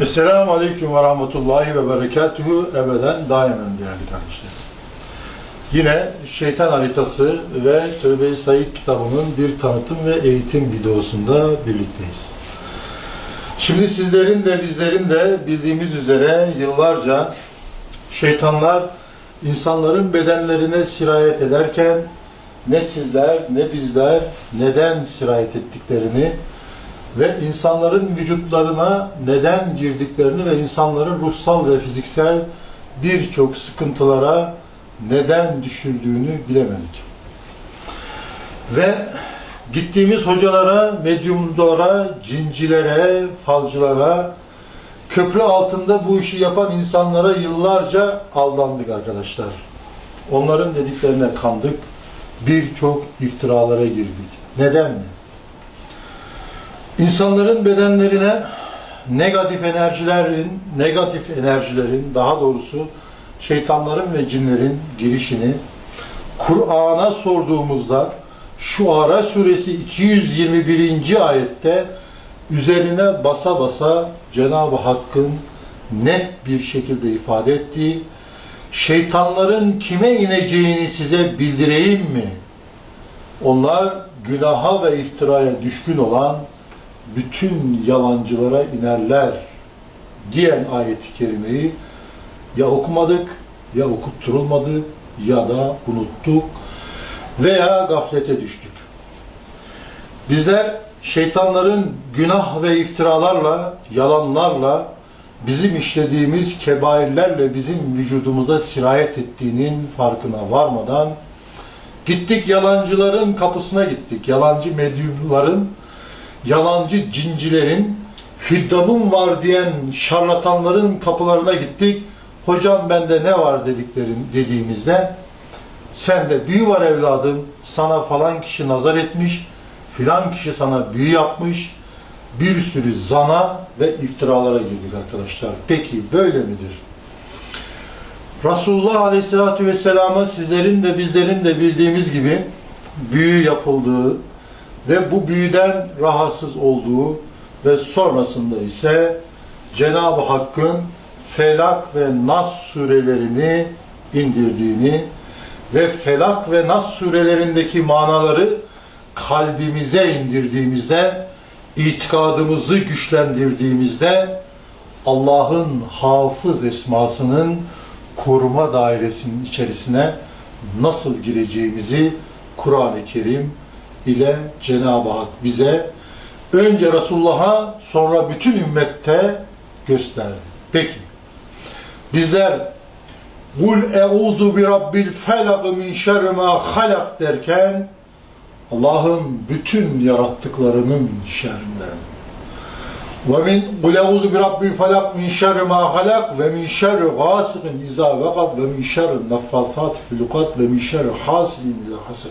Esselamu Aleyküm ve Rahmetullahi ve Berekatuhu ebeden daimen değerli kardeşlerim. Yine Şeytan Haritası ve Tövbe-i Said kitabının bir tanıtım ve eğitim videosunda birlikteyiz. Şimdi sizlerin de bizlerin de bildiğimiz üzere yıllarca şeytanlar insanların bedenlerine sirayet ederken ne sizler ne bizler neden sirayet ettiklerini ve insanların vücutlarına neden girdiklerini ve insanların ruhsal ve fiziksel birçok sıkıntılara neden düşürdüğünü bilemedik. Ve gittiğimiz hocalara, medyumlara, cincilere, falcılara, köprü altında bu işi yapan insanlara yıllarca aldandık arkadaşlar. Onların dediklerine kandık, birçok iftiralara girdik. Neden mi? İnsanların bedenlerine negatif enerjilerin, negatif enerjilerin, daha doğrusu şeytanların ve cinlerin girişini Kur'an'a sorduğumuzda şu Ara suresi 221. ayette üzerine basa basa Cenab-ı Hakk'ın net bir şekilde ifade ettiği şeytanların kime ineceğini size bildireyim mi? Onlar günaha ve iftiraya düşkün olan bütün yalancılara inerler diyen ayeti kerimeyi ya okumadık, ya okutturulmadı, ya da unuttuk veya gaflete düştük. Bizler şeytanların günah ve iftiralarla, yalanlarla, bizim işlediğimiz kebairlerle bizim vücudumuza sirayet ettiğinin farkına varmadan gittik yalancıların kapısına gittik. Yalancı medyumların yalancı cincilerin, hüddamım var diyen şarlatanların kapılarına gittik. Hocam bende ne var dediklerin dediğimizde sende büyü var evladım, sana falan kişi nazar etmiş, filan kişi sana büyü yapmış, bir sürü zana ve iftiralara girdik arkadaşlar. Peki böyle midir? Resulullah Aleyhisselatü Vesselam'a sizlerin de bizlerin de bildiğimiz gibi büyü yapıldığı, ve bu büyüden rahatsız olduğu ve sonrasında ise Cenab-ı Hakk'ın Felak ve Nas surelerini indirdiğini ve Felak ve Nas surelerindeki manaları kalbimize indirdiğimizde, itikadımızı güçlendirdiğimizde Allah'ın hafız esmasının koruma dairesinin içerisine nasıl gireceğimizi Kur'an-ı Kerim ile Cenab-ı Hak bize önce Resulullah'a sonra bütün ümmette gösterdi. Peki. Bizler Kul euzu bi rabbil felak min şerri ma halak derken Allah'ın bütün yarattıklarının şerrinden. Ve min kul euzu bi rabbil felak min şerri ma halak ve min şerri gasikin iza vakab ve min şerri neffasat fil ukad ve min şerri hasidin iza hased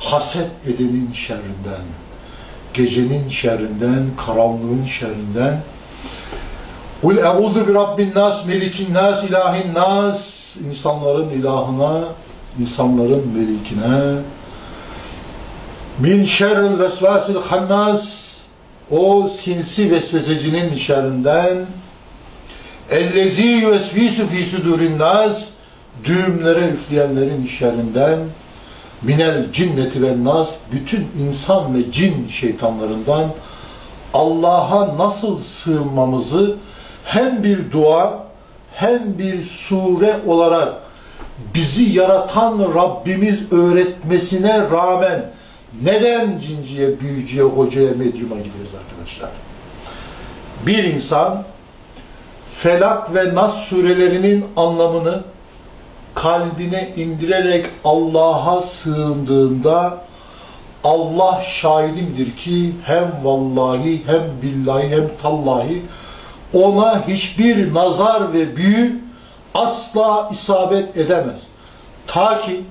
haset edenin şerrinden, gecenin şerrinden, karanlığın şerrinden. Kul eûzu bi rabbin nas, melikin nas, ilahin nas, insanların ilahına, insanların melikine. Min şerril vesvasil hannas, o sinsi vesvesecinin şerrinden. Ellezî yuvesvisu fî sudurin nas, düğümlere üfleyenlerin şerrinden minel cinneti ve nas bütün insan ve cin şeytanlarından Allah'a nasıl sığınmamızı hem bir dua hem bir sure olarak bizi yaratan Rabbimiz öğretmesine rağmen neden cinciye, büyücüye, hocaya, medyuma gidiyoruz arkadaşlar? Bir insan Felak ve Nas surelerinin anlamını kalbine indirerek Allah'a sığındığında Allah şahidimdir ki hem vallahi hem billahi hem tallahi ona hiçbir nazar ve büyü asla isabet edemez. Ta ki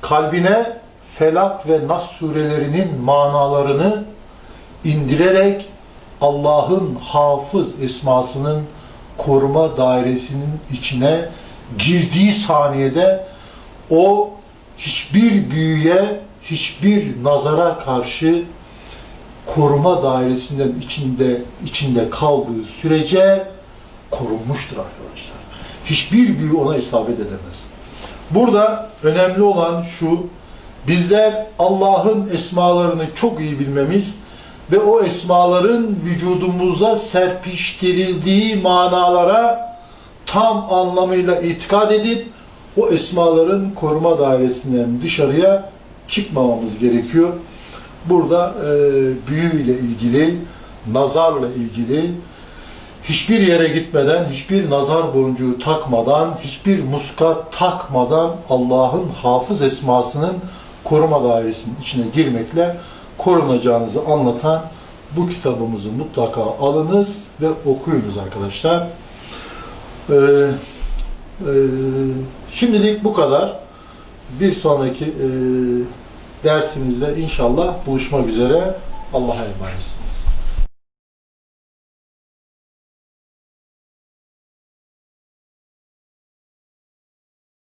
kalbine Felak ve Nas surelerinin manalarını indirerek Allah'ın hafız esmasının koruma dairesinin içine girdiği saniyede o hiçbir büyüye, hiçbir nazara karşı koruma dairesinden içinde içinde kaldığı sürece korunmuştur arkadaşlar. Hiçbir büyü ona isabet edemez. Burada önemli olan şu, bizler Allah'ın esmalarını çok iyi bilmemiz ve o esmaların vücudumuza serpiştirildiği manalara tam anlamıyla itikad edip o esmaların koruma dairesinden dışarıya çıkmamamız gerekiyor. Burada e, büyü ilgili, nazarla ilgili hiçbir yere gitmeden, hiçbir nazar boncuğu takmadan, hiçbir muska takmadan Allah'ın hafız esmasının koruma dairesinin içine girmekle korunacağınızı anlatan bu kitabımızı mutlaka alınız ve okuyunuz arkadaşlar. Ee, e, şimdilik bu kadar. Bir sonraki e, dersimizde inşallah buluşmak üzere. Allah'a emanetsiniz.